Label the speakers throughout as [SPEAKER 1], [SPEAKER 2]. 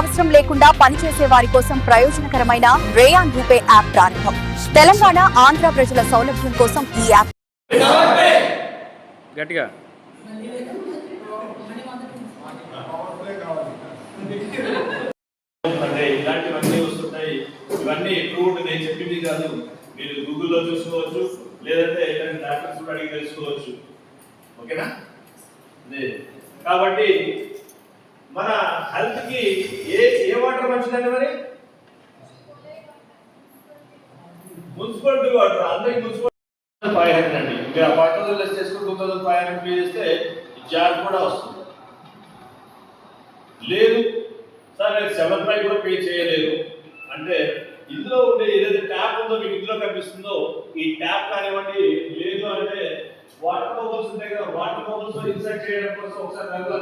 [SPEAKER 1] అవసరం లేకుండా పనిచేసే వారి కోసం ప్రయోజనకరమైన రేయాన్ రూపే యాప్ ప్రారంభం. తెలంగాణ ఆంధ్ర ప్రజల సౌలభ్యం కోసం ఈ యాప్.
[SPEAKER 2] గట్టిగా.
[SPEAKER 3] అంటే ఇలాంటివన్నీ వస్తుంటాయి. ఇవన్నీ ప్రూవ్డ్ నేను చెప్పింది కాదు. మీరు గూగుల్లో చూసుకోవచ్చు లేదంటే ఎక్కడైనా డాక్టర్స్ కూడా అడిగి తెలుసుకోవచ్చు. ఓకేనా? అదే. కాబట్టి మన హెల్త్కి ఏ ఏ వాటర్ మంచిదండి మరి? మున్సిపాలిటీ వాటర్ అందరికి మున్సిపాలిటీ ఫైవ్ హండ్రెడ్ అండి. మీరు ఆ లెస్ చేసుకుని two thousand five hundred pay చేస్తే జార్ కూడా వస్తుంది. లేదు. సార్ నేను సెవెన్ ఫైవ్ కూడా పే చేయలేదు. అంటే ఇందులో ఉండే ఏదైతే ట్యాప్ ఉందో మీకు ఇందులో కనిపిస్తుందో ఈ ట్యాప్ కానివ్వండి లేదు అంటే వాటర్ బబుల్స్ ఉంటాయి కదా వాటర్ బబుల్స్ ఇన్సర్ట్ చేయడం కోసం ఒకసారి దాంట్లో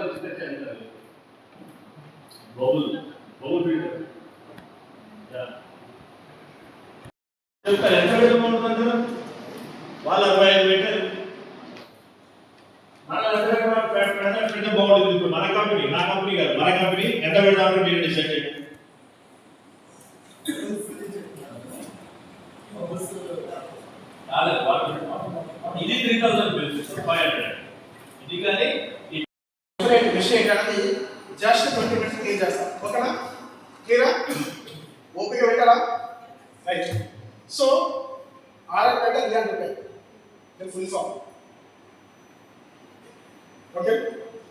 [SPEAKER 3] బబుల్ బబుల్ ఫిల్టర్ ఎంత వేయడం ఉంటుందంటారు వాళ్ళు అరవై ఐదు మీటర్లు మన దగ్గర కూడా పె- పెద్ద పెద్ద బాగుంటుంది ఇప్పుడు. మన కంపెనీ నా కంపెనీ కాదు. మన కంపెనీ ఎంత పెడదామని మీరు డిసైడ్ చేయండి. ఇది three thousand bills five hundred ఇది కానీ ఈ
[SPEAKER 4] డిఫరెంట్ విషయం ఏంటంటే జస్ట్ ట్వంటీ మినిట్స్ క్లియర్ చేస్తాం ఓకేనా క్లియరా ఓపిక పెట్టారా రైట్ సో ఆర్ఆర్ అంటే రిజల్ట్ ఉంటాయి నేను ఫుల్ ఫామ్ ఓకే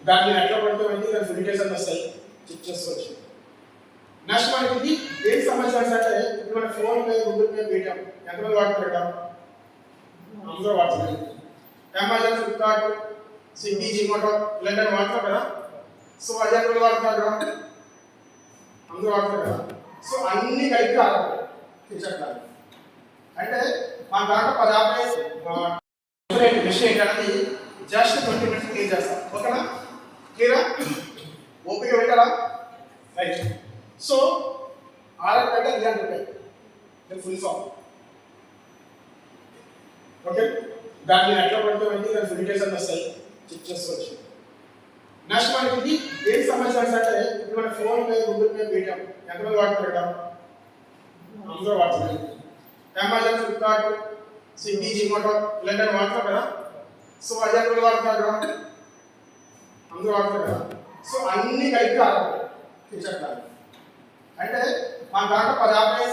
[SPEAKER 4] దాన్ని ఎట్లా పడుతుంది దాని ఫిలికేషన్ వస్తాయి చెక్ చేసుకోవచ్చు నెక్స్ట్ మనకి ఇది ఏం సమస్య అంటే ఇప్పుడు మన PhonePe Google Pay Paytm ఎంతమంది వాడుతుంటాం అందరూ వాడుతున్నారు. అమెజాన్ ఫ్లిప్కార్ట్ స్విగ్గీ జిమోటో ఇలాంటివి వాడతారు కదా సో అదే కూడా వాడతారు కదా అందరూ వాడతారు కదా. సో అన్ని కలిపి ఆడాలి ఫ్యూచర్ అంటే మన దాంట్లో పది యాభై విషయం ఏంటంటే జస్ట్ ట్వంటీ మినిట్స్ క్లియర్ చేస్తాం. ఓకేనా క్లియరా ఓపిక పెట్టారా రైట్ సో ఆర్ఆర్ అంటే ఇలాంటి ఉంటాయి. నేను ఫుల్ ఫామ్ ఓకే దాన్ని ఎట్లా పడుతుంది దాని ఫిలికేషన్ వస్తాయి. చెక్ చేసుకోవచ్చు నెక్స్ట్ మనకి ఏం సమస్య అంటే ఎందుకంటే PhonePe Google Pay Paytm ఎంతమంది వాడుతారు అందరూ వాడుతున్నారు. అమెజాన్ ఫ్లిప్కార్ట్ స్విగ్గీ జిమోటో ఇలాంటివి వాడతారు కదా? సో అది కూడా వాడుతున్నారు కదా అందరూ వాడతారు కదా? సో అన్ని కలిపి ఆడాలి ఫ్యూచర్ ప్లాన్ అంటే మా దాంట్లో పది యాభై